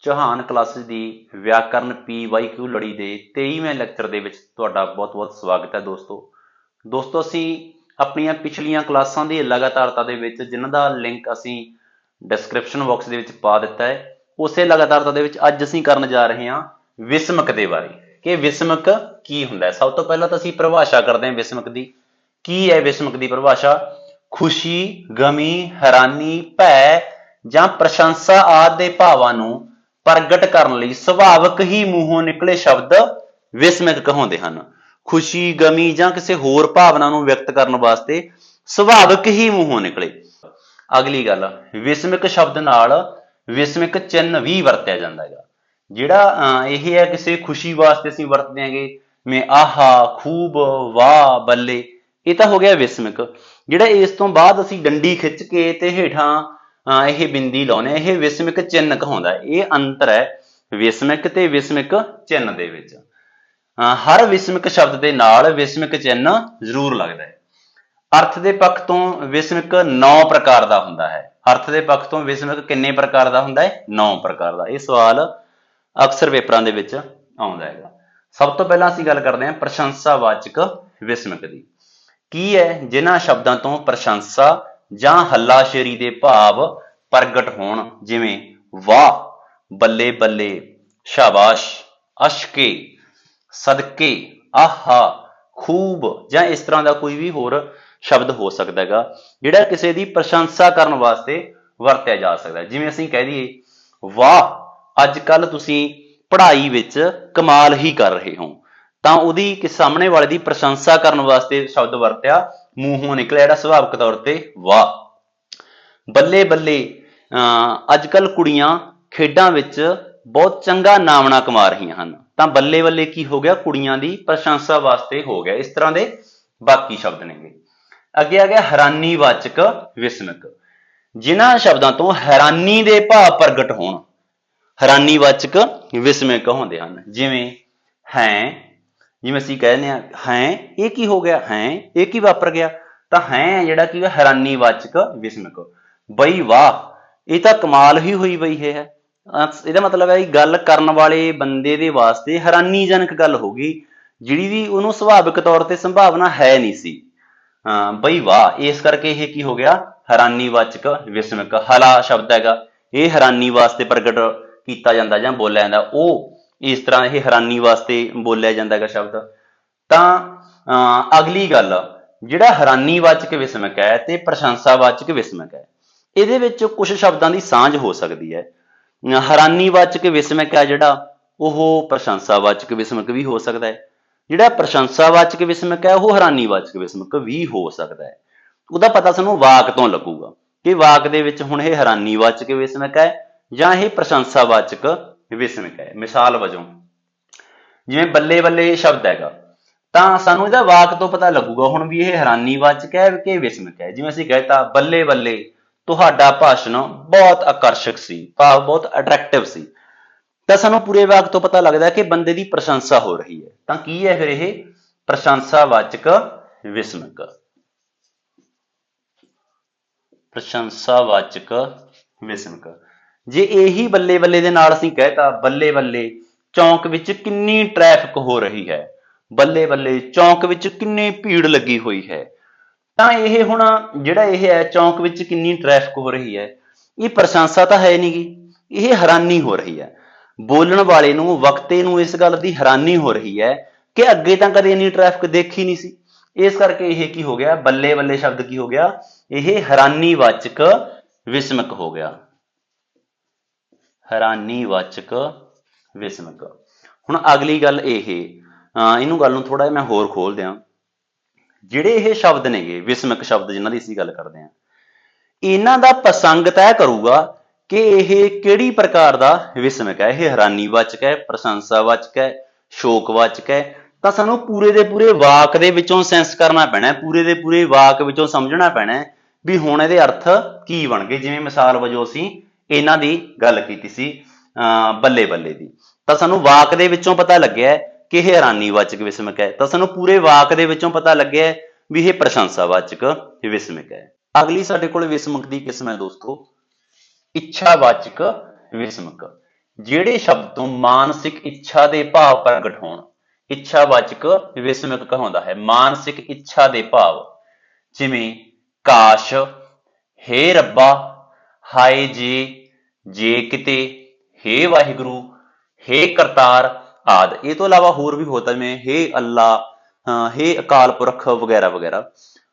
Chauhan classes ਦੀ ਵਿਆਕਰਨ PYQ ਲੜੀ ਦੇ 23ਵੇਂ ਲੈਕਚਰ ਦੇ ਵਿੱਚ ਤੁਹਾਡਾ ਬਹੁਤ-ਬਹੁਤ ਸਵਾਗਤ ਹੈ ਦੋਸਤੋ। ਦੋਸਤੋ, ਅਸੀਂ ਆਪਣੀਆਂ ਪਿਛਲੀਆਂ ਕਲਾਸਾਂ ਦੀ ਲਗਾਤਾਰਤਾ ਦੇ ਵਿੱਚ ਜਿਨ੍ਹਾਂ ਦਾ ਲਿੰਕ ਅਸੀਂ ਡਿਸਕ੍ਰਿਪਸ਼ਨ ਬਾਕਸ ਦੇ ਵਿੱਚ ਪਾ ਦਿੱਤਾ ਹੈ, ਉਸੇ ਲਗਾਤਾਰਤਾ ਦੇ ਵਿੱਚ ਅੱਜ ਅਸੀਂ ਕਰਨ ਜਾ ਰਹੇ ਹਾਂ ਵਿਸਮਕ ਦੇ ਬਾਰੇ। ਕਿ ਵਿਸਮਕ ਕੀ ਹੁੰਦਾ ਹੈ? ਸਭ ਤੋਂ ਪਹਿਲਾਂ ਤਾਂ ਅਸੀਂ ਪਰਿਭਾਸ਼ਾ ਕਰਦੇ ਹਾਂ ਵਿਸਮਕ ਦੀ। ਕੀ ਹੈ ਵਿਸਮਕ ਦੀ ਪਰਿਭਾਸ਼ਾ? ਖੁਸ਼ੀ, ਗਮੀ, ਹੈਰਾਨੀ, ਭੈ ਜਾਂ ਪ੍ਰਸ਼ੰਸਾ ਆਦਿ ਦੇ ਭਾਵਾਂ ਨੂੰ ਪ੍ਰਗਟ ਕਰਨ ਲਈ ਸੁਭਾਵਕ ਹੀ ਮੂੰਹੋਂ ਨਿਕਲੇ ਸ਼ਬਦ ਵਿਸਮਕ ਕਹਾਉਂਦੇ ਹਨ। ਖੁਸ਼ੀ ਗਮੀ ਜਾਂ ਕਿਸੇ ਹੋਰ ਭਾਵਨਾ ਨੂੰ ਵਿਅਕਤ ਕਰਨ ਵਾਸਤੇ ਸੁਭਾਵਕ ਹੀ ਮੂੰਹੋਂ ਨਿਕਲੇ। ਅਗਲੀ ਗੱਲ ਵਿਸਮਿਕ ਸ਼ਬਦ ਨਾਲ ਵਿਸਮਿਕ ਚਿੰਨ ਵੀ ਵਰਤਿਆ ਜਾਂਦਾ ਹੈਗਾ। ਜਿਹੜਾ ਅਹ, ਇਹ ਹੈ ਕਿਸੇ ਖੁਸ਼ੀ ਵਾਸਤੇ ਅਸੀਂ ਵਰਤਦੇ ਹਾਂਗੇ ਮੈਂ ਆਹਾ ਖੂਬ ਵਾਹ ਬੱਲੇ ਇਹ ਤਾਂ ਹੋ ਗਿਆ ਵਿਸਮਿਕ। ਜਿਹੜਾ ਇਸ ਤੋਂ ਬਾਅਦ ਅਸੀਂ ਡੰਡੀ ਖਿੱਚ ਕੇ ਤੇ ਹੇਠਾਂ ਇਹ ਬਿੰਦੀ ਲਾਉਨੇ ਇਹ ਵਿਸਮਿਕ ਚਿੰਨ ਕਹਾਉਂਦਾ ਹੈ। ਇਹ ਅੰਤਰ ਹੈ ਵਿਸਮਿਕ ਤੇ ਵਿਸਮਿਕ ਚਿੰਨ ਦੇ ਵਿੱਚ। ਅਹ, ਹਰ ਵਿਸਮਿਕ ਸ਼ਬਦ ਦੇ ਨਾਲ ਵਿਸਮਿਕ ਚਿੰਨ ਜ਼ਰੂਰ ਲੱਗਦਾ ਹੈ। ਅਰਥ ਦੇ ਪੱਖ ਤੋਂ ਵਿਸਮਿਕ 9 ਪ੍ਰਕਾਰ ਦਾ ਹੁੰਦਾ ਹੈ। ਅਰਥ ਦੇ ਪੱਖ ਤੋਂ ਵਿਸਮਿਕ ਕਿੰਨੇ ਪ੍ਰਕਾਰ ਦਾ ਹੁੰਦਾ ਹੈ? 9 ਪ੍ਰਕਾਰ ਦਾ। ਇਹ ਸਵਾਲ ਅਕਸਰ ਪੇਪਰਾਂ ਦੇ ਵਿੱਚ ਆਉਂਦਾ ਹੈਗਾ। ਸਭ ਤੋਂ ਪਹਿਲਾਂ ਅਸੀਂ ਗੱਲ ਕਰਦੇ ਹਾਂ ਪ੍ਰਸ਼ੰਸਾਵਾਚਕ ਵਿਸਮਕ ਦੀ। ਕੀ ਹੈ ਜਿਨ੍ਹਾਂ ਸ਼ਬਦਾਂ ਤੋਂ ਪ੍ਰਸ਼ੰਸਾ ਜਾਂ ਹੱਲਾਸ਼ੇਰੀ ਦੇ ਭਾਵ ਪ੍ਰਗਟ ਹੋਣ, ਜਿਵੇਂ ਵਾਹ, ਬੱਲੇ ਬੱਲੇ, ਸ਼ਾਬਾਸ਼, ਅਸ਼ਕੇ, ਸਦਕੇ, ਆਹਾ, ਖੂਬ, ਜਾਂ ਇਸ ਤਰ੍ਹਾਂ ਦਾ ਕੋਈ ਵੀ ਹੋਰ ਸ਼ਬਦ ਹੋ ਸਕਦਾ ਹੈਗਾ, ਜਿਹੜਾ ਕਿਸੇ ਦੀ ਪ੍ਰਸ਼ੰਸਾ ਕਰਨ ਵਾਸਤੇ ਵਰਤਿਆ ਜਾ ਸਕਦਾ ਜਿਵੇਂ ਅਸੀਂ ਕਹਿ ਦਈਏ, ਵਾਹ ਅੱਜ ਕੱਲ ਤੁਸੀਂ ਪੜ੍ਹਾਈ ਵਿੱਚ ਕਮਾਲ ਹੀ ਕਰ ਰਹੇ ਹੋ। ਤਾਂ ਉਹਦੀ ਕਿ ਸਾਹਮਣੇ ਵਾਲੇ ਦੀ ਪ੍ਰਸ਼ੰਸਾ ਕਰਨ ਵਾਸਤੇ ਸ਼ਬਦ ਵਰਤਿਆ ਮੂੰਹੋਂ ਨਿਕਲਿਆ ਜਿਹੜਾ ਸੁਭਾਵਿਕ ਤੌਰ ਤੇ ਵਾਹ। ਬੱਲੇ ਬੱਲੇ ਅੱਜ ਕੱਲ ਕੁੜੀਆਂ ਖੇਡਾਂ ਵਿੱਚ ਬਹੁਤ ਚੰਗਾ ਨਾਮਣਾ ਕਮਾ ਰਹੀਆਂ ਹਨ। ਤਾਂ ਬੱਲੇ ਬੱਲੇ ਕੀ ਹੋ ਗਿਆ? ਕੁੜੀਆਂ ਦੀ ਪ੍ਰਸ਼ੰਸਾ ਵਾਸਤੇ ਹੋ ਗਿਆ। ਇਸ ਤਰ੍ਹਾਂ ਦੇ ਬਾਕੀ ਸ਼ਬਦ ਨੇਗੇ। ਅੱਗੇ ਆ ਗਿਆ ਹੈਰਾਨੀਵਾਚਕ ਵਿਸਮਕ ਜਿਨ੍ਹਾਂ ਸ਼ਬਦਾਂ ਤੋਂ ਹੈਰਾਨੀ ਦੇ ਭਾਵ ਪ੍ਰਗਟ ਹੋਣ, ਹੈਰਾਨੀਵਾਚਕ ਵਿਸਮਕ ਹੁੰਦੇ ਹਨ। ਜਿਵੇਂ ਹੈ ਜਿਵੇਂ ਅਸੀਂ ਕਹਿੰਦੇ ਆ ਹੈ, ਇਹ ਕੀ ਹੋ ਗਿਆ? ਹੈ, ਇਹ ਕੀ ਵਾਪਰ ਗਿਆ? ਤਾਂ ਹੈ ਜਿਹੜਾ ਕੀ ਹੈ, ਹੈਰਾਨੀਵਾਚਕ ਵਿਸਮਕ। ਬਈ ਵਾਹ, ਇਹ ਤਾਂ ਕਮਾਲ ਹੀ ਹੋਈ ਬਈ ਇਹ ਹੈ। ਇਹਦਾ ਮਤਲਬ ਹੈ ਕਿ ਗੱਲ ਕਰਨ ਵਾਲੇ ਬੰਦੇ ਦੇ ਵਾਸਤੇ ਹੈਰਾਨੀਜਨਕ ਗੱਲ ਹੋ ਗਈ, ਜਿਹੜੀ ਵੀ ਉਹਨੂੰ ਸੁਭਾਵਿਕ ਤੌਰ ਤੇ ਸੰਭਾਵਨਾ ਹੈ ਨਹੀਂ ਸੀ। ਹਾਂ, ਬਈ ਵਾਹ, ਇਸ ਕਰਕੇ ਇਹ ਕੀ ਹੋ ਗਿਆ? ਹੈਰਾਨੀਵਾਚਕ ਵਿਸਮਕ। ਹਲਾ ਸ਼ਬਦ ਹੈਗਾ। ਇਹ ਹੈਰਾਨੀ ਵਾਸਤੇ ਪ੍ਰਗਟ ਕੀਤਾ ਜਾਂਦਾ ਜਾਂ ਬੋਲਿਆ ਜਾਂਦਾ। ਉਹ ਇਸ ਤਰ੍ਹਾਂ ਇਹ ਹੈਰਾਨੀ ਵਾਸਤੇ ਬੋਲਿਆ ਜਾਂਦਾ ਹੈਗਾ ਸ਼ਬਦ। ਤਾਂ, ਅਹ, ਅਗਲੀ ਗੱਲ, ਜਿਹੜਾ ਹੈਰਾਨੀਵਾਚਕ ਵਿਸਮਕ ਹੈ ਤੇ ਪ੍ਰਸ਼ੰਸਾਵਾਚਕ ਵਿਸਮਕ ਹੈ, ਇਹਦੇ ਵਿੱਚ ਕੁਝ ਸ਼ਬਦਾਂ ਦੀ ਸਾਂਝ ਹੋ ਸਕਦੀ ਹੈ। ਹੈਰਾਨੀਵਾਚਕ ਵਿਸਮਕ ਹੈ ਜਿਹੜਾ, ਉਹ ਪ੍ਰਸ਼ੰਸਾਵਾਚਕ ਵਿਸਮਕ ਵੀ ਹੋ ਸਕਦਾ ਹੈ। ਜਿਹੜਾ ਪ੍ਰਸ਼ੰਸਾਵਾਚਕ ਵਿਸਮਕ ਹੈ, ਉਹ ਹੈਰਾਨੀਵਾਚਕ ਵਿਸਮਕ ਵੀ ਹੋ ਸਕਦਾ ਹੈ। ਉਹਦਾ ਪਤਾ ਸਾਨੂੰ ਵਾਕ ਤੋਂ ਲੱਗੂਗਾ ਕਿ ਵਾਕ ਦੇ ਵਿੱਚ ਹੁਣ ਇਹ ਹੈਰਾਨੀਵਾਚਕ ਵਿਸਮਕ ਹੈ ਜਾਂ ਇਹ ਪ੍ਰਸ਼ੰਸਾਵਾਚਕ ਵਿਸਮਕ ਹੈ, ਮਿਸਾਲ ਵਜੋਂ। ਜਿਵੇਂ ਬੱਲੇ ਬੱਲੇ ਸ਼ਬਦ ਹੈਗਾ, ਤਾਂ ਸਾਨੂੰ ਇਹਦਾ ਵਾਕ ਤੋਂ ਪਤਾ ਲੱਗੂਗਾ, ਹੁਣ ਵੀ ਇਹ ਹੈਰਾਨੀਵਾਚਕ ਹੈ ਕਿ ਵਿਸਮਕ ਹੈ। ਜਿਵੇਂ ਅਸੀਂ ਕਹਿਤਾ, ਬੱਲੇ ਬੱਲੇ, ਤੁਹਾਡਾ ਭਾਸ਼ਣ ਬਹੁਤ ਆਕਰਸ਼ਕ ਸੀ, ਭਾਵ ਬਹੁਤ ਅਟਰੈਕਟਿਵ ਸੀ। ਤਾਂ ਸਾਨੂੰ ਪੂਰੇ ਵਾਕ ਤੋਂ ਪਤਾ ਲੱਗਦਾ ਕਿ ਬੰਦੇ ਦੀ ਪ੍ਰਸ਼ੰਸਾ ਹੋ ਰਹੀ ਹੈ। ਤਾਂ ਕੀ ਹੈ ਫਿਰ ਇਹ? ਪ੍ਰਸ਼ੰਸਾਵਾਚਕ ਵਿਸਮਕ। ਪ੍ਰਸ਼ੰਸਾਵਾਚਕ ਵਿਸਮਕ। ਜੇ ਇਹੀ ਬੱਲੇ ਬੱਲੇ ਦੇ ਨਾਲ ਅਸੀਂ ਕਹਿਤਾ ਬੱਲੇ ਬੱਲੇ ਚੌਂਕ ਵਿੱਚ ਕਿੰਨੀ ਟ੍ਰੈਫਿਕ ਹੋ ਰਹੀ ਹੈ? ਬੱਲੇ ਬੱਲੇ ਚੌਂਕ ਵਿੱਚ ਕਿੰਨੀ ਭੀੜ ਲੱਗੀ ਹੋਈ ਹੈ? ਤਾਂ ਇਹ ਹੁਣ ਜਿਹੜਾ ਇਹ ਹੈ, ਚੌਂਕ ਵਿੱਚ ਕਿੰਨੀ ਟ੍ਰੈਫਿਕ ਹੋ ਰਹੀ ਹੈ, ਇਹ ਪ੍ਰਸ਼ੰਸਾ ਤਾਂ ਹੈ ਨਹੀਂ ਗੀ ਇਹ ਹੈਰਾਨੀ ਹੋ ਰਹੀ ਹੈ। ਬੋਲਣ ਵਾਲੇ ਨੂੰ, ਵਕਤੇ ਨੂੰ ਇਸ ਗੱਲ ਦੀ ਹੈਰਾਨੀ ਹੋ ਰਹੀ ਹੈ ਕਿ ਅੱਗੇ ਤਾਂ ਕਦੇ ਇੰਨੀ ਟ੍ਰੈਫਿਕ ਦੇਖੀ ਨਹੀਂ ਸੀ। ਇਸ ਕਰਕੇ ਇਹ ਕੀ ਹੋ ਗਿਆ? ਬੱਲੇ ਬੱਲੇ ਸ਼ਬਦ ਕੀ ਹੋ ਗਿਆ? ਇਹ ਹੈਰਾਨੀਵਾਚਕ, ਵਿਸਮਕ ਹੋ ਗਿਆ। ਹੈਰਾਨੀਵਾਚਕ ਵਿਸਮਕ। ਹੁਣ ਅਗਲੀ ਗੱਲ ਇਹ ਅਹ ਇਹਨੂੰ ਗੱਲ ਨੂੰ ਥੋੜਾ ਜਿਹਾ ਮੈਂ ਹੋਰ ਖੋਲ ਦਿਆਂ। ਜਿਹੜੇ ਇਹ ਸ਼ਬਦ ਨੇਗੇ, ਵਿਸਮਕ ਸ਼ਬਦ ਜਿਨ੍ਹਾਂ ਦੀ ਅਸੀਂ ਗੱਲ ਕਰਦੇ ਹਾਂ, ਇਹਨਾਂ ਦਾ ਪ੍ਰਸੰਗ ਤੈਅ ਕਰੂਗਾ ਕਿ ਇਹ ਕਿਹੜੀ ਪ੍ਰਕਾਰ ਦਾ ਵਿਸਮਕ ਹੈ? ਇਹ ਹੈਰਾਨੀਵਾਚਕ ਹੈ ਪ੍ਰਸ਼ੰਸਾਵਾਚਕ ਹੈ ਸ਼ੋਕਵਾਚਕ ਹੈ। ਤਾਂ ਸਾਨੂੰ ਪੂਰੇ ਦੇ ਪੂਰੇ ਵਾਕ ਦੇ ਵਿੱਚੋਂ ਸੈਂਸ ਕਰਨਾ ਪੈਣਾ ਪੂਰੇ ਦੇ ਪੂਰੇ ਵਾਕ ਵਿੱਚੋਂ ਸਮਝਣਾ ਪੈਣਾ ਵੀ ਹੁਣ ਇਹਦੇ ਅਰਥ ਕੀ ਬਣ ਗਏ। ਜਿਵੇਂ ਮਿਸਾਲ ਵਜੋਂ ਅਸੀਂ ਇਹਨਾਂ ਦੀ ਗੱਲ ਕੀਤੀ ਸੀ, ਅਹ ਬੱਲੇ ਬੱਲੇ ਦੀ। ਤਾਂ ਸਾਨੂੰ ਵਾਕ ਦੇ ਵਿੱਚੋਂ ਪਤਾ ਲੱਗਿਆ ਕਿ ਇਹ ਹੈਰਾਨੀਵਾਚਕ ਵਿਸਮਕ ਹੈ। ਤਾਂ ਸਾਨੂੰ ਪੂਰੇ ਵਾਕ ਦੇ ਵਿੱਚੋਂ ਪਤਾ ਲੱਗਿਆ ਵੀ ਇਹ ਪ੍ਰਸ਼ੰਸਾਵਾਚਕ ਵਿਸਮਕ ਹੈ। ਅਗਲੀ ਸਾਡੇ ਕੋਲ ਵਿਸਮਕ ਦੀ ਕਿਸਮ ਹੈ ਦੋਸਤੋ, ਇੱਛਾਵਾਚਕ ਵਿਸਮਕ। ਜਿਹੜੇ ਸ਼ਬਦ ਤੋਂ ਮਾਨਸਿਕ ਇੱਛਾ ਦੇ ਭਾਵ ਪ੍ਰਗਟ ਹੋਣ, ਇੱਛਾਵਾਚਕ ਵਿਸਮਕ ਕਹਾਉਂਦਾ ਹੈ। ਮਾਨਸਿਕ ਇੱਛਾ ਦੇ ਭਾਵ ਜਿਵੇਂ, ਕਾਸ਼, ਹੇ ਰੱਬਾ, ਹਾਏ ਜੀ ਜੇ ਕਿਤੇ, ਹੇ ਵਾਹਿਗੁਰੂ, ਹੇ ਕਰਤਾਰ ਆਦ। ਇਹ ਤੋਂ ਇਲਾਵਾ ਹੋਰ ਵੀ ਹੋਤਾ ਜਿਵੇਂ ਹੇ ਅੱਲਾ ਅਹ ਹੇ ਅਕਾਲ ਪੁਰਖ ਵਗੈਰਾ ਵਗੈਰਾ।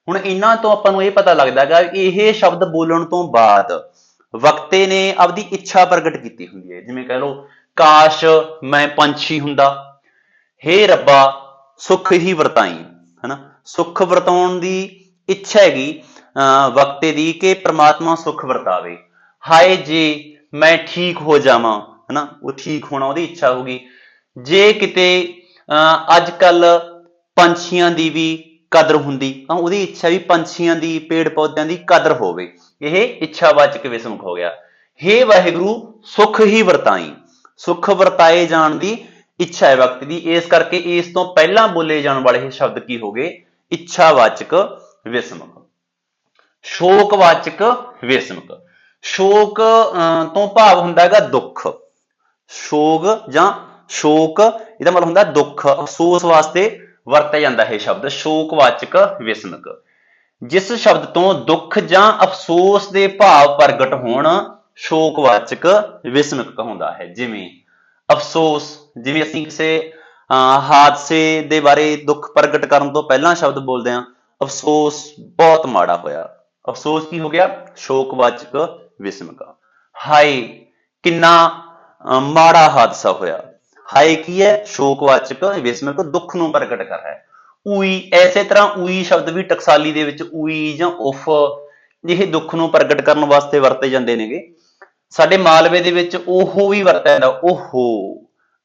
ਹੁਣ ਇਹਨਾਂ ਤੋਂ ਆਪਾਂ ਨੂੰ ਇਹ ਪਤਾ ਲੱਗਦਾ ਹੈਗਾ ਇਹ ਸ਼ਬਦ ਬੋਲਣ ਤੋਂ ਬਾਅਦ ਵਕਤੇ ਨੇ ਆਪਦੀ ਇੱਛਾ ਪ੍ਰਗਟ ਕੀਤੀ ਹੁੰਦੀ ਹੈ। ਜਿਵੇਂ ਕਹਿ ਲਓ, ਕਾਸ਼ ਮੈਂ ਪੰਛੀ ਹੁੰਦਾ, ਹੇ ਰੱਬਾ, ਸੁੱਖ ਹੀ ਵਰਤਾਈ, ਹਨਾ? ਸੁੱਖ ਵਰਤਾਉਣ ਦੀ ਇੱਛਾ ਹੈਗੀ, ਅਹ ਵਕਤੇ ਦੀ ਕਿ ਪ੍ਰਮਾਤਮਾ ਸੁੱਖ ਵਰਤਾਵੇ। ਹਾਏ ਜੇ ਮੈਂ ਠੀਕ ਹੋ ਜਾਵਾਂ, ਹਨਾ? ਉਹ ਠੀਕ ਹੋਣਾ ਉਹਦੀ ਇੱਛਾ ਹੋਗੀ ਜੇ ਕਿਤੇ ਅੱਜ ਕੱਲ ਪੰਛੀਆਂ ਦੀ ਵੀ ਕਦਰ ਹੁੰਦੀ, ਤਾਂ ਉਹਦੀ ਇੱਛਾ ਵੀ ਪੰਛੀਆਂ ਦੀ ਪੇੜ ਪੌਦਿਆਂ ਦੀ ਕਦਰ ਹੋਵੇ। ਇਹ ਇੱਛਾਵਾਚਕ ਵਿਸਮੁਖ ਹੋ ਗਿਆ। ਹੇ ਵਾਹਿਗੁਰੂ, ਸੁੱਖ ਹੀ ਵਰਤਾਈ। ਸੁੱਖ ਵਰਤਾਏ ਜਾਣ ਦੀ ਇੱਛਾ ਹੈ ਵਕਤ ਦੀ। ਇਸ ਕਰਕੇ ਇਸ ਤੋਂ ਪਹਿਲਾਂ ਬੋਲੇ ਜਾਣ ਵਾਲੇ ਇਹ ਸ਼ਬਦ ਕੀ ਹੋ ਗਏ? ਇੱਛਾਵਾਚਕ ਵਿਸਮਕ ਸ਼ੋਕਵਾਚਕ ਵਿਸਮਕ ਸ਼ੋਕ ਅਹ, ਤੋਂ ਭਾਵ ਹੁੰਦਾ ਹੈਗਾ ਦੁੱਖ। ਸ਼ੋਕ ਜਾਂ ਸ਼ੋਕ ਇਹਦਾ ਮਤਲਬ ਹੁੰਦਾ ਦੁੱਖ। ਅਫਸੋਸ ਵਾਸਤੇ ਵਰਤਿਆ ਜਾਂਦਾ ਹੈ ਸ਼ਬਦ ਸ਼ੋਕਵਾਚਕ ਵਿਸਮਕ। ਜਿਸ ਸ਼ਬਦ ਤੋਂ ਦੁੱਖ ਜਾਂ ਅਫਸੋਸ ਦੇ ਭਾਵ ਪ੍ਰਗਟ ਹੋਣ ਸ਼ੋਕਵਾਚਕ ਵਿਸਮਕ ਕਹਾਉਂਦਾ ਹੈ। ਜਿਵੇਂ ਅਫਸੋਸ ਜਿਵੇਂ ਅਸੀਂ ਕਿਸੇ ਅਹ, ਹਾਦਸੇ ਦੇ ਬਾਰੇ ਦੁੱਖ ਪ੍ਰਗਟ ਕਰਨ ਤੋਂ ਪਹਿਲਾਂ ਸ਼ਬਦ ਬੋਲਦੇ ਹਾਂ ਅਫਸੋਸ ਬਹੁਤ ਮਾੜਾ ਹੋਇਆ। ਅਫਸੋਸ ਕੀ ਹੋ ਗਿਆ? ਸ਼ੋਕਵਾਚਕ ਵਿਸਮਕ। ਹਾਏ ਕਿੰਨਾ ਅਹ, ਮਾੜਾ ਹਾਦਸਾ ਹੋਇਆ। ਹਾਏ ਕੀ ਹੈ? ਸ਼ੋਕਵਾਚਕ ਵਿਸਮਕ ਦੁੱਖ ਨੂੰ ਪ੍ਰਗਟ ਕਰ ਰਿਹਾ ਹੈ। ਊਈ ਐਸੇ ਤਰ੍ਹਾਂ ਉਈ ਸ਼ਬਦ ਵੀ ਟਕਸਾਲੀ ਦੇ ਵਿੱਚ ਉਈ ਜਾਂ ਉਫ ਇਹ ਦੁੱਖ ਨੂੰ ਪ੍ਰਗਟ ਕਰਨ ਵਾਸਤੇ ਵਰਤੇ ਜਾਂਦੇ ਨੇਗੇ। ਸਾਡੇ ਮਾਲਵੇ ਦੇ ਵਿੱਚ ਉਹ ਵੀ ਵਰਤਿਆ ਜਾਂਦਾ ਓਹੋ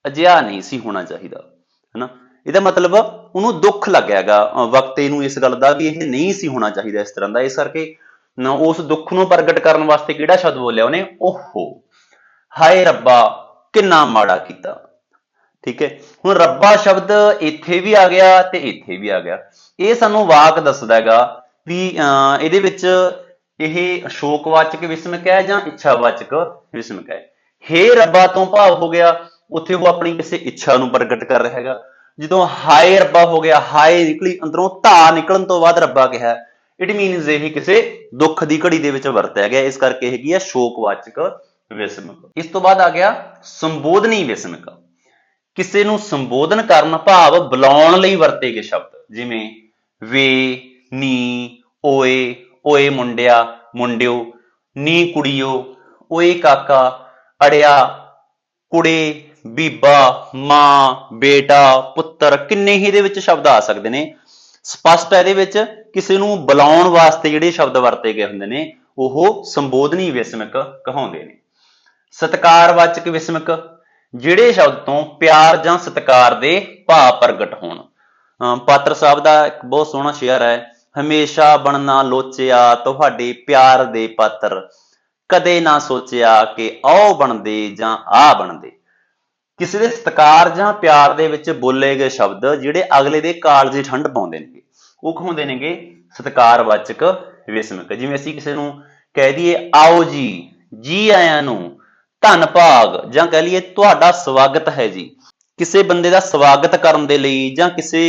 ਅਜਿਹਾ ਨਹੀਂ ਸੀ ਹੋਣਾ ਚਾਹੀਦਾ ਹਨਾ? ਇਹਦਾ ਮਤਲਬ ਉਹਨੂੰ ਦੁੱਖ ਲੱਗਿਆਗਾ ਵਕਤੇ ਨੂੰ ਇਸ ਗੱਲ ਦਾ ਵੀ ਇਹ ਨਹੀਂ ਸੀ ਹੋਣਾ ਚਾਹੀਦਾ ਇਸ ਤਰ੍ਹਾਂ ਦਾ। ਇਸ ਕਰਕੇ ਨਾ ਉਸ ਦੁੱਖ ਨੂੰ ਪ੍ਰਗਟ ਕਰਨ ਵਾਸਤੇ ਕਿਹੜਾ ਸ਼ਬਦ ਬੋਲਿਆ ਉਹਨੇ? ਓਹੋ। ਹਾਏ ਰੱਬਾ ਕਿੰਨਾ ਮਾੜਾ ਕੀਤਾ। ਠੀਕ ਹੈ? ਹੁਣ ਰੱਬਾ ਸ਼ਬਦ ਇੱਥੇ ਵੀ ਆ ਗਿਆ ਤੇ ਇੱਥੇ ਵੀ ਆ ਗਿਆ। ਇਹ ਸਾਨੂੰ ਵਾਕ ਦੱਸਦਾ ਹੈਗਾ ਵੀ ਅਹ, ਇਹਦੇ ਵਿੱਚ ਇਹ ਸ਼ੋਕਵਾਚਕ ਵਿਸਮਕ ਹੈ ਜਾਂ ਇੱਛਾਵਾਚਕ ਵਿਸਮਕ ਹੈ? ਹੇ ਰੱਬਾ ਤੋਂ ਭਾਵ ਹੋ ਗਿਆ ਉੱਥੇ ਉਹ ਆਪਣੀ ਕਿਸੇ ਇੱਛਾ ਨੂੰ ਪ੍ਰਗਟ ਕਰ ਰਿਹਾ ਹੈਗਾ। ਜਦੋਂ ਹਾਏ ਰੱਬਾ ਹੋ ਗਿਆ ਹਾਏ ਨਿਕਲੀ ਅੰਦਰੋਂ ਧਾ ਨਿਕਲਣ ਤੋਂ ਬਾਅਦ ਰੱਬਾ ਕਿਹਾ ਇਟ ਮੀਨਸ ਇਹ ਕਿਸੇ ਦੁੱਖ ਦੀ ਘੜੀ ਦੇ ਵਿੱਚ ਵਰਤਿਆ ਗਿਆ। ਇਸ ਕਰਕੇ ਹੈਗੀ ਕੀ ਹੈ? ਸ਼ੋਕਵਾਚਕ ਵਿਸਮਕ। ਇਸ ਤੋਂ ਬਾਅਦ ਆ ਗਿਆ ਸੰਬੋਧਨੀ ਵਿਸਮਕ। ਕਿਸੇ ਨੂੰ ਸੰਬੋਧਨ ਕਰਨ ਭਾਵ ਬੁਲਾਉਣ ਲਈ ਵਰਤੇ ਗਏ ਸ਼ਬਦ, ਜਿਵੇਂ ਵੇ, ਨੀ, ਓਏ ਓਏ ਮੁੰਡਿਆ, ਮੁੰਡਿਓ, ਨੀ ਕੁੜੀਓ, ਓਏ ਕਾਕਾ, ਅੜਿਆ, ਕੁੜੇ, ਬੀਬਾ, ਮਾਂ, ਬੇਟਾ, ਪੁੱਤਰ, ਕਿੰਨੇ ਹੀ ਇਹਦੇ ਵਿੱਚ ਸ਼ਬਦ ਆ ਸਕਦੇ ਨੇ। ਸਪਸ਼ਟ ਹੈ ਇਹਦੇ ਵਿੱਚ ਕਿਸੇ ਨੂੰ ਬੁਲਾਉਣ ਵਾਸਤੇ ਜਿਹੜੇ ਸ਼ਬਦ ਵਰਤੇ ਗਏ ਹੁੰਦੇ ਨੇ, ਉਹ ਸੰਬੋਧਨੀ ਵਿਸਮਕ ਕਹਾਉਂਦੇ ਨੇ। ਸਤਕਾਰਵਾਚਕ ਵਿਸਮਕ, ਜਿਹੜੇ ਸ਼ਬਦ ਤੋਂ ਪਿਆਰ ਜਾਂ ਸਤਿਕਾਰ ਦੇ ਭਾਵ ਪ੍ਰਗਟ ਹੋਣ। ਅਮ ਪਾਤਰ ਸਾਹਿਬ ਦਾ ਇੱਕ ਬਹੁਤ ਸੋਹਣਾ ਸ਼ੇਅਰ ਹੈ, ਹਮੇਸ਼ਾ ਬਣਨਾ ਲੋਚਿਆ ਤੁਹਾਡੇ ਪਿਆਰ ਦੇ ਪਾਤਰ, ਕਦੇ ਨਾ ਸੋਚਿਆ ਕਿ ਆਓ ਬਣਦੇ ਜਾਂ ਆ ਬਣਦੇ। ਕਿਸੇ ਦੇ ਸਤਿਕਾਰ ਜਾਂ ਪਿਆਰ ਦੇ ਵਿੱਚ ਬੋਲੇ ਗਏ ਸ਼ਬਦ ਜਿਹੜੇ ਅਗਲੇ ਦੇ ਕਾਲਜੇ ਠੰਡ ਪਾਉਂਦੇ ਨੇਗੇ ਉਹ ਕਹਾਉਂਦੇ ਨੇਗੇ ਸਤਿਕਾਰਵਾਚਕ ਵਿਸਮਕ। ਜਿਵੇਂ ਅਸੀਂ ਕਿਸੇ ਨੂੰ ਕਹਿ ਦਈਏ ਆਓ ਜੀ ਜੀ ਆਇਆਂ ਨੂੰ ਧੰਨ ਭਾਗ ਜਾਂ ਕਹਿ ਲਈਏ ਤੁਹਾਡਾ ਸਵਾਗਤ ਹੈ ਜੀ। ਕਿਸੇ ਬੰਦੇ ਦਾ ਸਵਾਗਤ ਕਰਨ ਦੇ ਲਈ ਜਾਂ ਕਿਸੇ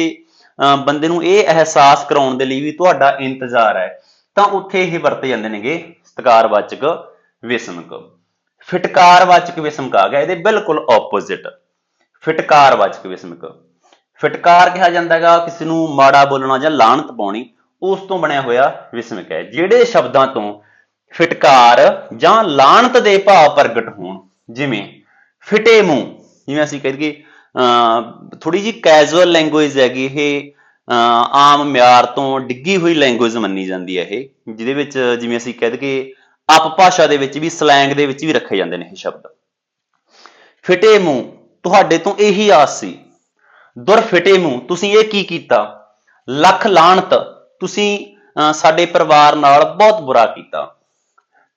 ਅਹ, ਬੰਦੇ ਨੂੰ ਇਹ ਅਹਿਸਾਸ ਕਰਾਉਣ ਦੇ ਲਈ ਵੀ ਤੁਹਾਡਾ ਇੰਤਜ਼ਾਰ ਹੈ ਤਾਂ ਉੱਥੇ ਇਹ ਵਰਤੇ ਜਾਂਦੇ ਨੇਗੇ ਸਤਿਕਾਰਵਾਚਕ ਵਿਸਮਕ। ਫਿਟਕਾਰਵਾਚਕ ਵਿਸਮਕ ਆ ਗਿਆ ਇਹਦੇ ਬਿਲਕੁਲ ਆਪੋਜ਼ਿਟ ਫਿਟਕਾਰਵਾਚਕ ਵਿਸਮਕ। ਫਿਟਕਾਰ ਕਿਹਾ ਜਾਂਦਾ ਹੈਗਾ ਕਿਸੇ ਨੂੰ ਮਾੜਾ ਬੋਲਣਾ ਜਾਂ ਲਾਹਨਤ ਪਾਉਣੀ ਉਸ ਤੋਂ ਬਣਿਆ ਹੋਇਆ ਵਿਸਮਕ ਹੈ। ਜਿਹੜੇ ਸ਼ਬਦਾਂ ਤੋਂ ਫਿਟਕਾਰ ਜਾਂ ਲਾਹਨਤ ਦੇ ਭਾਵ ਪ੍ਰਗਟ ਹੋਣ ਜਿਵੇਂ ਫਿਟੇ ਮੂੰਹ ਜਿਵੇਂ ਅਸੀਂ ਕਹਿ ਦਈਏ ਥੋੜੀ ਜੀ ਕੈਜੂਅਲ ਲੈਂਗੁਏਜ ਹੈਗੀ ਇਹ ਅਹ, ਆਮ ਮਿਆਰ ਤੋਂ ਡਿੱਗੀ ਹੋਈ ਲੈਂਗੁਏਜ ਮੰਨੀ ਜਾਂਦੀ ਹੈ ਇਹ ਜਿਹਦੇ ਵਿੱਚ ਜਿਵੇਂ ਅਸੀਂ ਕਹਿ ਦਈਏ ਆਪ ਭਾਸ਼ਾ ਦੇ ਵਿੱਚ ਵੀ ਸਲੈਂਗ ਦੇ ਵਿੱਚ ਵੀ ਰੱਖੇ ਜਾਂਦੇ ਨੇ ਇਹ ਸ਼ਬਦ। ਫਿਟੇ ਮੂੰਹ ਤੁਹਾਡੇ ਤੋਂ ਇਹੀ ਆਸ ਸੀ। ਦੁਰ ਫਿਟੇ ਮੂੰਹ ਤੁਸੀਂ ਇਹ ਕੀ ਕੀਤਾ? ਲੱਖ ਲਾਣਤ ਤੁਸੀਂ ਅਹ, ਸਾਡੇ ਪਰਿਵਾਰ ਨਾਲ ਬਹੁਤ ਬੁਰਾ ਕੀਤਾ।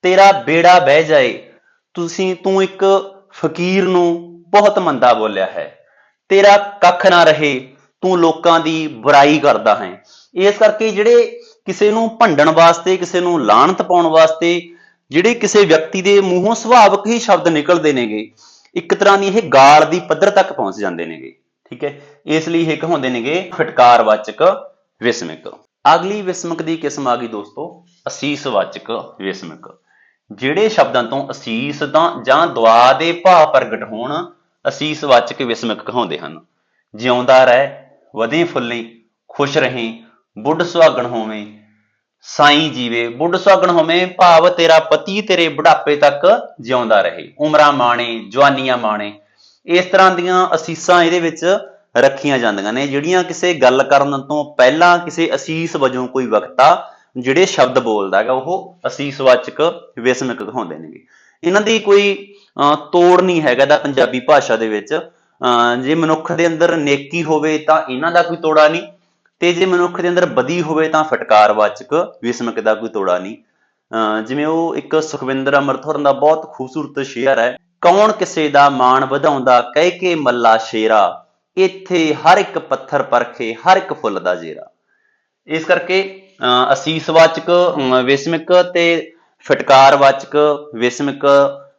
ਤੇਰਾ ਬੇੜਾ ਬਹਿ ਜਾਏ ਤੁਸੀਂ ਤੂੰ ਇੱਕ ਫਕੀਰ ਨੂੰ ਬਹੁਤ ਮੰਦਾ ਬੋਲਿਆ ਹੈ। ਤੇਰਾ ਕੱਖ ਨਾ ਰਹੇ ਤੂੰ ਲੋਕਾਂ ਦੀ ਬੁਰਾਈ ਕਰਦਾ ਹੈ। ਇਸ ਕਰਕੇ ਜਿਹੜੇ ਕਿਸੇ ਨੂੰ ਭੰਡਣ ਵਾਸਤੇ ਕਿਸੇ ਨੂੰ ਲਾਣਤ ਪਾਉਣ ਵਾਸਤੇ ਜਿਹੜੇ ਕਿਸੇ ਵਿਅਕਤੀ ਦੇ ਮੂੰਹੋਂ ਸੁਭਾਵਕ ਹੀ ਸ਼ਬਦ ਨਿਕਲਦੇ ਨੇਗੇ, ਇੱਕ ਤਰ੍ਹਾਂ ਦੀ ਇਹ ਗਾਲ ਦੀ ਪੱਧਰ ਤੱਕ ਪਹੁੰਚ ਜਾਂਦੇ ਨੇਗੇ, ਠੀਕ ਹੈ? ਇਸ ਲਈ ਇਹ ਕਹਾਉਂਦੇ ਨੇਗੇ, ਫਟਕਾਰਵਾਚਕ ਵਿਸਮਿਕ। ਅਗਲੀ ਵਿਸਮਿਕ ਦੀ ਕਿਸਮ ਆ ਗਈ ਦੋਸਤੋ, ਅਸੀਸਵਾਚਕ ਵਿਸਮਿਕ। ਜਿਹੜੇ ਸ਼ਬਦਾਂ ਤੋਂ ਅਸੀਸ ਤਾਂ ਜਾਂ ਦੁਆ ਦੇ ਭਾਵ ਪ੍ਰਗਟ ਹੋਣ, ਅਸੀਸਵਾਚਕ ਵਿਸਮਿਕ ਕਹਾਉਂਦੇ ਹਨ। ਜਿਉਂਦਾ ਰਹਿ, ਵਧੇ ਫੁੱਲੇ, ਖੁਸ਼ ਰਹੇ, ਬੁੱਢ ਸੁਹਾਗਣ ਹੋਵੇਂ ਸਾਈਂ ਜੀਵੇ ਬੁੱਢ ਸੁਹਾਗਣ ਹੋਵੇਂ ਭਾਵ ਤੇਰਾ ਪਤੀ ਤੇਰੇ ਬੁਢਾਪੇ ਤੱਕ ਜਿਉਂਦਾ ਰਹੇ। ਉਮਰਾਂ ਮਾਣੇ ਜਵਾਨੀਆਂ ਮਾਣੇ। ਇਸ ਤਰ੍ਹਾਂ ਦੀਆਂ ਅਸੀਸਾਂ ਇਹਦੇ ਵਿੱਚ ਰੱਖੀਆਂ ਜਾਂਦੀਆਂ ਨੇ ਜਿਹੜੀਆਂ ਕਿਸੇ ਗੱਲ ਕਰਨ ਤੋਂ ਪਹਿਲਾਂ ਕਿਸੇ ਅਸੀਸ ਵਜੋਂ ਕੋਈ ਵਕਤਾ ਜਿਹੜੇ ਸ਼ਬਦ ਬੋਲਦਾ ਹੈਗਾ ਉਹ ਅਸੀਸਵਾਚਕ ਵਿਸਮਿਕ ਕਹਾਉਂਦੇ ਨੇਗੇ। ਇਹਨਾਂ ਦੀ ਕੋਈ ਅਹ, ਤੋੜ ਨਹੀਂ ਹੈਗਾ ਦਾ ਪੰਜਾਬੀ ਭਾਸ਼ਾ ਦੇ ਵਿੱਚ। ਅਹ, ਜੇ ਮਨੁੱਖ ਦੇ ਅੰਦਰ ਨੇਕੀ ਹੋਵੇ ਤਾਂ ਇਹਨਾਂ ਦਾ ਕੋਈ ਤੋੜਾ ਨਹੀਂ। ਤੇ ਜੇ ਮਨੁੱਖ ਦੇ ਅੰਦਰ ਬਦੀ ਹੋਵੇ ਤਾਂ ਫਟਕਾਰਵਾਚਕ ਵਿਸਮਿਕ ਦਾ ਕੋਈ ਤੋੜਾ ਨਹੀਂ। ਅਹ, ਜਿਵੇਂ ਉਹ ਇੱਕ ਸੁਖਵਿੰਦਰ ਅਮਰਥੋਰਨ ਦਾ ਬਹੁਤ ਖੂਬਸੂਰਤ ਸ਼ੇਅਰ ਹੈ ਕੌਣ ਕਿਸੇ ਦਾ ਮਾਣ ਵਧਾਉਂਦਾ ਕਹਿ ਕੇ ਮੱਲਾ ਸ਼ੇਰਾ ਇੱਥੇ ਹਰ ਇੱਕ ਪੱਥਰ ਪਰਖੇ ਹਰ ਇੱਕ ਫੁੱਲ ਦਾ ਜੇਰਾ। ਇਸ ਕਰਕੇ ਅਹ, ਅਸੀਸਵਾਚਕ ਵਿਸਮਿਕ ਤੇ ਫਟਕਾਰਵਾਚਕ ਵਿਸਮਿਕ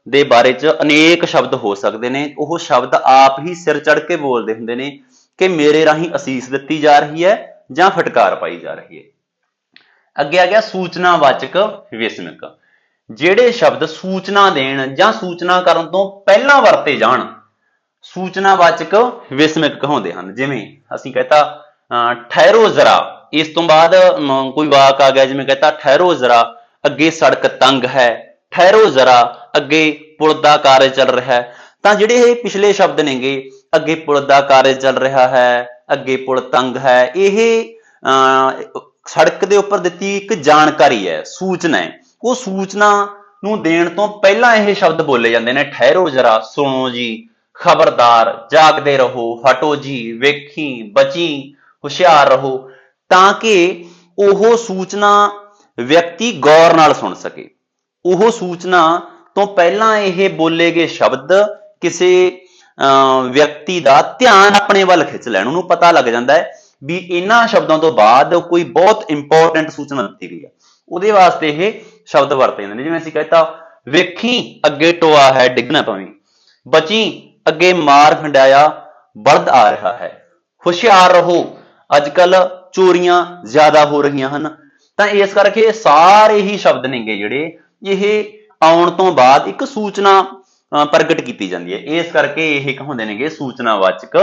ਦੇ ਬਾਰੇ ਚ ਅਨੇਕ ਸ਼ਬਦ ਹੋ ਸਕਦੇ ਨੇ। ਉਹ ਸ਼ਬਦ ਆਪ ਹੀ ਸਿਰ ਚੜ ਕੇ ਬੋਲਦੇ ਹੁੰਦੇ ਨੇ। ਕਿ ਮੇਰੇ ਰਾਹੀਂ ਅਸੀਸ ਦਿੱਤੀ ਜਾ ਰਹੀ ਹੈ ਜਾਂ ਫਟਕਾਰ ਪਾਈ ਜਾ ਰਹੀ ਹੈ। ਅੱਗੇ ਆ ਗਿਆ ਸੂਚਨਾਵਾਚਕ ਵਿਸਮਿਕ ਜਿਹੜੇ ਸ਼ਬਦ ਸੂਚਨਾ ਦੇਣ ਜਾਂ ਸੂਚਨਾ ਕਰਨ ਤੋਂ ਪਹਿਲਾਂ ਵਰਤੇ ਜਾਣ ਸੂਚਨਾਵਾਚਕ ਵਿਸਮਿਕ ਕਹਾਉਂਦੇ ਹਨ। ਜਿਵੇਂ ਅਸੀਂ ਕਹਤਾ ਅਹ, ਠਹਿਰੋ ਜ਼ਰਾ। ਇਸ ਤੋਂ ਬਾਅਦ ਕੋਈ ਵਾਕ ਆ ਗਿਆ ਜਿਵੇਂ ਕਹਤਾ ਠਹਿਰੋ ਜ਼ਰਾ ਅੱਗੇ ਸੜਕ ਤੰਗ ਹੈ। ਠਹਿਰੋ ਜ਼ਰਾ ਅੱਗੇ ਪੁਲ ਦਾ ਕਾਰਜ ਚੱਲ ਰਿਹਾ ਹੈ। ਤਾਂ ਜਿਹੜੇ ਇਹ ਪਿਛਲੇ ਸ਼ਬਦ ਨੇਗੇ ਅੱਗੇ ਪੁਲ ਦਾ ਕਾਰਜ ਚੱਲ ਰਿਹਾ ਹੈ ਅੱਗੇ ਪੁਲ ਤੰਗ ਹੈ। ਇਹ ਅਹ, ਸੜਕ ਦੇ ਉੱਪਰ ਦਿੱਤੀ ਇੱਕ ਜਾਣਕਾਰੀ ਹੈ ਸੂਚਨਾ ਹੈ। ਉਹ ਸੂਚਨਾ ਨੂੰ ਦੇਣ ਤੋਂ ਪਹਿਲਾਂ ਇਹ ਸ਼ਬਦ ਬੋਲੇ ਜਾਂਦੇ ਨੇ ਠਹਿਰੋ ਜ਼ਰਾ ਸੁਣੋ ਜੀ ਖਬਰਦਾਰ ਜਾਗਦੇ ਰਹੋ ਹਟੋ ਜੀ ਵੇਖੀ ਬਚੀ ਹੁਸ਼ਿਆਰ ਰਹੋ ਤਾਂ ਕਿ ਉਹ ਸੂਚਨਾ ਵਿਅਕਤੀ ਗੌਰ ਨਾਲ ਸੁਣ ਸਕੇ। ਉਹ ਸੂਚਨਾ ਤੋਂ ਪਹਿਲਾਂ ਇਹ ਬੋਲੇ ਗਏ ਸ਼ਬਦ ਕਿਸੇ ਵਿਅਕਤੀ ਦਾ ਧਿਆਨ ਆਪਣੇ ਵੱਲ ਖਿੱਚ ਲੈਣ। ਉਹਨੂੰ ਪਤਾ ਲੱਗ ਜਾਂਦਾ ਹੈ ਵੀ ਇਹਨਾਂ ਸ਼ਬਦਾਂ ਤੋਂ ਬਾਅਦ ਕੋਈ ਬਹੁਤ ਇੰਪੋਰਟੈਂਟ ਸੂਚਨਾ ਦਿੱਤੀ ਗਈ ਹੈ। ਉਹਦੇ ਵਾਸਤੇ ਇਹ ਸ਼ਬਦ ਵਰਤੇ ਜਾਂਦੇ ਨੇ। ਜਿਵੇਂ ਅਸੀਂ ਕਹਿੰਦਾ ਵੇਖੀ ਅੱਗੇ ਟੋਆ ਹੈ ਡਿੱਗਣਾ ਪਵੇਂ। ਬਚੀ, ਅੱਗੇ ਮਾਰ ਖੰਡਾਇਆ ਬਲਦ ਆ ਰਿਹਾ ਹੈ। ਹੁਸ਼ਿਆਰ ਰਹੋ। ਅੱਜ ਕੱਲ ਚੋਰੀਆਂ ਜ਼ਿਆਦਾ ਹੋ ਰਹੀਆਂ ਹਨ। ਤਾਂ ਇਸ ਕਰਕੇ ਇਹ ਸਾਰੇ ਹੀ ਸ਼ਬਦ ਨੇਗੇ ਜਿਹੜੇ। ਇਹ ਆਉਣ ਤੋਂ ਬਾਅਦ ਇੱਕ ਸੂਚਨਾ ਪ੍ਰਗਟ ਕੀਤੀ ਜਾਂਦੀ ਹੈ। ਇਸ ਕਰਕੇ ਇਹ ਕਹਾਉਂਦੇ ਨੇਗੇ ਸੂਚਨਾਵਾਚਕ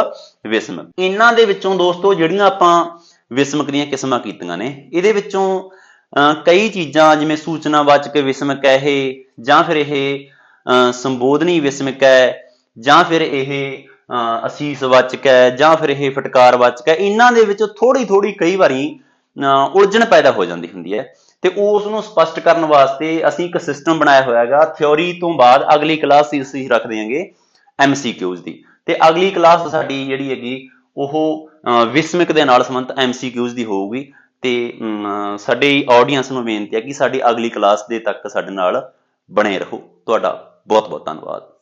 ਵਿਸਮਕ ਇਹਨਾਂ ਦੇ ਵਿੱਚੋਂ ਦੋਸਤੋ ਜਿਹੜੀਆਂ ਆਪਾਂ ਵਿਸਮਕ ਦੀਆਂ ਕਿਸਮਾਂ ਕੀਤੀਆਂ ਨੇ ਇਹਦੇ ਵਿੱਚੋਂ ਅਹ, ਕਈ ਚੀਜ਼ਾਂ ਜਿਵੇਂ ਸੂਚਨਾਵਾਚਕ ਵਿਸਮਕ ਹੈ ਇਹ ਜਾਂ ਫਿਰ ਇਹ ਅਹ, ਸੰਬੋਧਨੀ ਵਿਸਮਕ ਹੈ ਜਾਂ ਫਿਰ ਇਹ ਅਹ, ਅਸੀਸਵਾਚਕ ਹੈ ਜਾਂ ਫਿਰ ਇਹ ਫਟਕਾਰਵਾਚਕ ਹੈ ਇਹਨਾਂ ਦੇ ਵਿੱਚ ਥੋੜੀ ਥੋੜੀ ਕਈ ਵਾਰੀ ਅਹ, ਉਲਝਣ ਪੈਦਾ ਹੋ ਜਾਂਦੀ ਹੁੰਦੀ ਹੈ। ਤੇ ਉਸ ਨੂੰ ਸਪਸ਼ਟ ਕਰਨ ਵਾਸਤੇ ਅਸੀਂ ਇੱਕ ਸਿਸਟਮ ਬਣਾਇਆ ਹੋਇਆ ਹੈਗਾ ਥਿਉਰੀ ਤੋਂ ਬਾਅਦ ਅਗਲੀ ਕਲਾਸ ਅਸੀਂ ਰੱਖ ਦਿਆਂਗੇ ਐਮਸੀਕਿਊਜ਼ ਦੀ। ਤੇ ਅਗਲੀ ਕਲਾਸ ਸਾਡੀ ਜਿਹੜੀ ਹੈਗੀ, ਉਹ ਵਿਸਮਿਕ ਦੇ ਨਾਲ ਸੰਬੰਧਿਤ ਐਮਸੀਕਿਊਜ਼ ਦੀ ਹੋਊਗੀ। ਤੇ ਸਾਡੇ ਸਾਡੀ ਆਡੀਅנס ਨੂੰ ਬੇਨਤੀ ਹੈ ਕਿ ਸਾਡੀ ਅਗਲੀ ਕਲਾਸ ਦੇ ਤੱਕ ਸਾਡੇ ਨਾਲ ਬਣੇ ਰਹੋ। ਤੁਹਾਡਾ ਬਹੁਤ ਬਹੁਤ ਧੰਨਵਾਦ।